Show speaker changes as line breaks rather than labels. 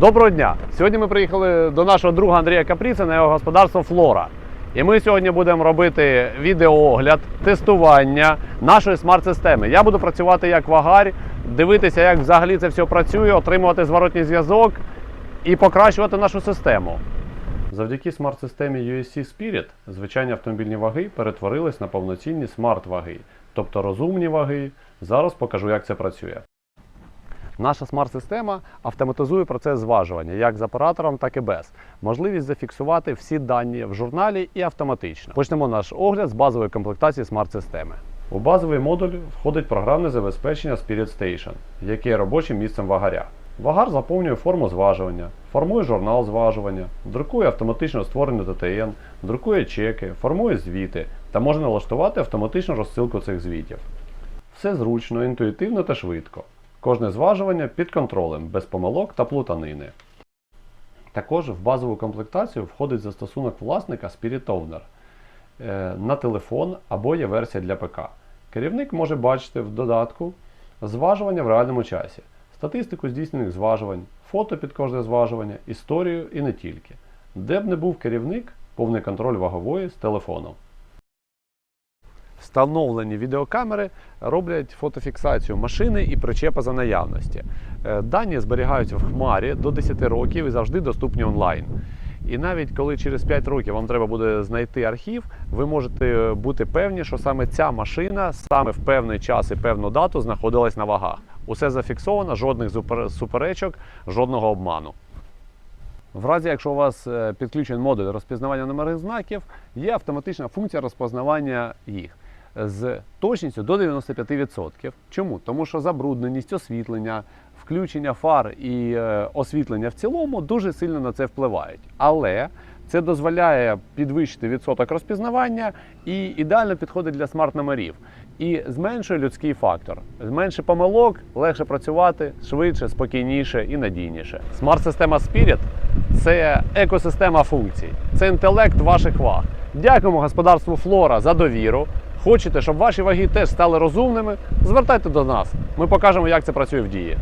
Доброго дня! Сьогодні ми приїхали до нашого друга Андрія Капріца на його господарство Флора. І ми сьогодні будемо робити відеоогляд, тестування нашої смарт-системи. Я буду працювати як вагарь, дивитися, як взагалі це все працює, отримувати зворотній зв'язок і покращувати нашу систему. Завдяки смарт-системі USC Spirit звичайні автомобільні ваги перетворились на повноцінні смарт-ваги, тобто розумні ваги. Зараз покажу, як це працює. Наша смарт-система автоматизує процес зважування як з оператором, так і без. Можливість зафіксувати всі дані в журналі і автоматично. Почнемо наш огляд з базової комплектації смарт-системи. У базовий модуль входить програмне забезпечення Spirit Station, яке є робочим місцем вагаря. Вагар заповнює форму зважування, формує журнал зважування, друкує автоматично створений ТТН, друкує чеки, формує звіти та може налаштувати автоматичну розсилку цих звітів. Все зручно, інтуїтивно та швидко. Кожне зважування під контролем, без помилок та плутанини. Також в базову комплектацію входить застосунок власника Spirit Owner е, на телефон або є версія для ПК. Керівник може бачити в додатку зважування в реальному часі, статистику здійснених зважувань, фото під кожне зважування, історію і не тільки. Де б не був керівник, повний контроль вагової з телефону. Встановлені відеокамери роблять фотофіксацію машини і причепа за наявності. Е, Дані зберігаються в хмарі до 10 років і завжди доступні онлайн. І навіть коли через 5 років вам треба буде знайти архів, ви можете бути певні, що саме ця машина саме в певний час і певну дату знаходилась на вагах. Усе зафіксовано, жодних суперечок, жодного обману. В разі, якщо у вас е, підключений модуль розпізнавання номерних знаків, є автоматична функція розпознавання їх з точністю до 95%. Чому? Тому що забрудненість, освітлення, включення фар і е, освітлення в цілому дуже сильно на це впливають. Але це дозволяє підвищити відсоток розпізнавання і ідеально підходить для смарт-номерів. І зменшує людський фактор. Зменше помилок, легше працювати, швидше, спокійніше і надійніше. Смарт-система Spirit це екосистема функцій, це інтелект ваших ваг. Дякуємо господарству Флора за довіру. Хочете, щоб ваші ваги теж стали розумними? Звертайте до нас. Ми покажемо, як це працює в дії.